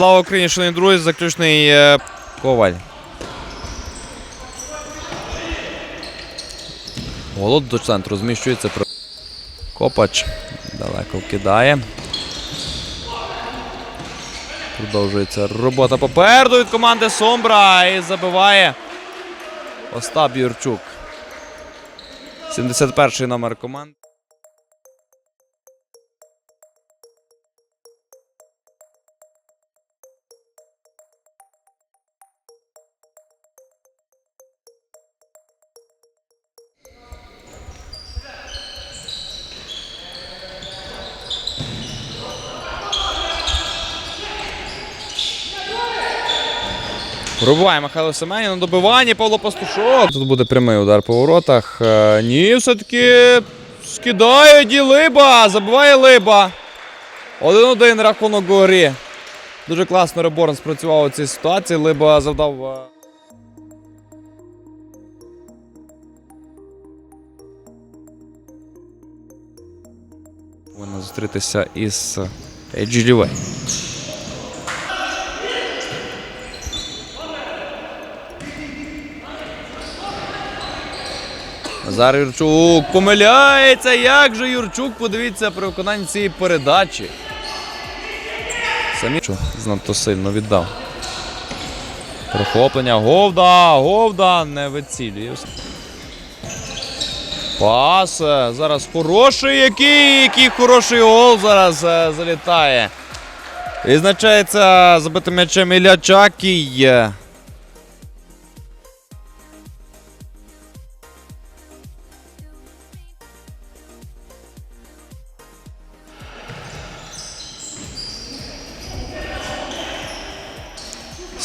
Слава Україні, шановні друзі, заключний е, коваль. Голод до центру зміщується. Копач далеко вкидає. Продовжується робота попереду від команди Сомбра і забиває Остап Юрчук. 71-й номер команди. Пробуває Михайло Семенів на добиванні Павло Пастушок. Тут буде прямий удар по воротах. Е, Ні, все-таки скидає Ді Либа. Забиває Либа. 1-1 рахунок у грі. Дуже класно Реборн спрацював у цій ситуації. Либа завдав. е, Повинна зустрітися із GGV. Назар Юрчук помиляється. Як же Юрчук? Подивіться при виконанні цієї передачі. Самі занадто сильно віддав. Прохоплення. Говда! Говда! Не вицілює. Пас. е, Зараз хороший який, який хороший гол зараз е, залітає. Відзначається забитим м'ячем Ілля Чакій.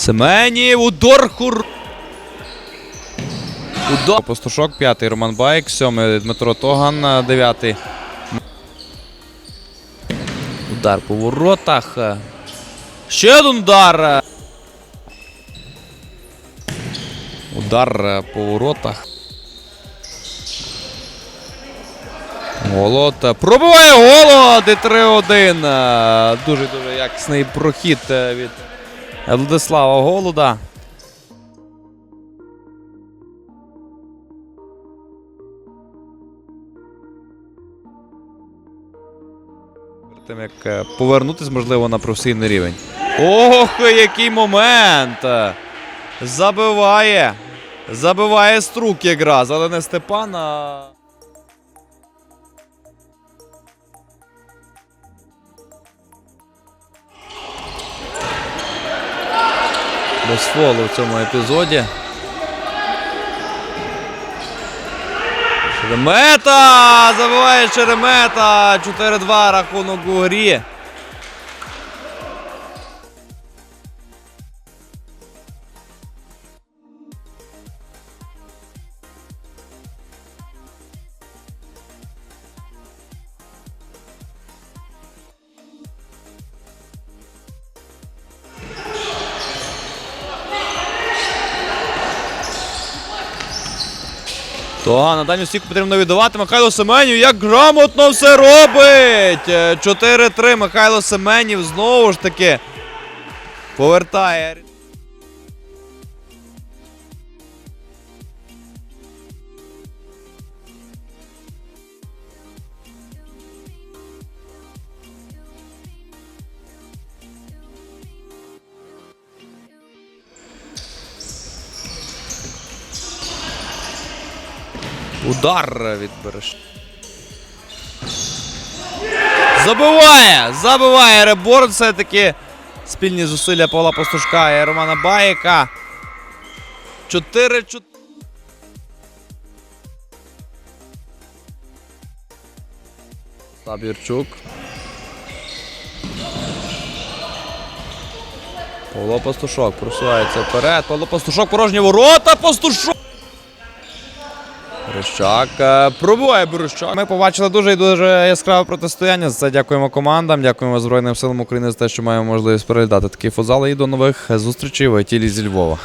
Семенів, удар хур. Удар. Пастушок, п'ятий Роман Байк, сьомий Дмитро Тоган, дев'ятий. Удар по воротах. Ще один удар. Удар е, по воротах. Голод. е, Пробиває голод і 3-1. Е, Дуже-дуже якісний прохід е, від Владислава Голода. Тим як е, повернутись, можливо, на професійний рівень. Ох, який момент! Забиває. Забиває струк якраз, але не Степан, а... Без фолу в цьому епізоді. Шеремета! Забиває Шеремета! 4-2 рахунок у грі. То на дальню стійку потрібно віддавати Михайло Семенів. Як грамотно все робить! Е, 4-3 Михайло Семенів знову ж таки повертає. Удар від Береш. Забиває! Забиває Реборн все-таки. Спільні зусилля Павла Пастушка і Романа Баєка. 4-4. Табірчук. Павло Пастушок просувається вперед. Павло Пастушок порожні ворота. Пастушок! Борощак е, пробуває Борощак. Ми побачили дуже і дуже яскраве протистояння. За це дякуємо командам, дякуємо Збройним силам України за те, що маємо можливість переглядати такий футзал. І до нових зустрічей в тілі зі Львова.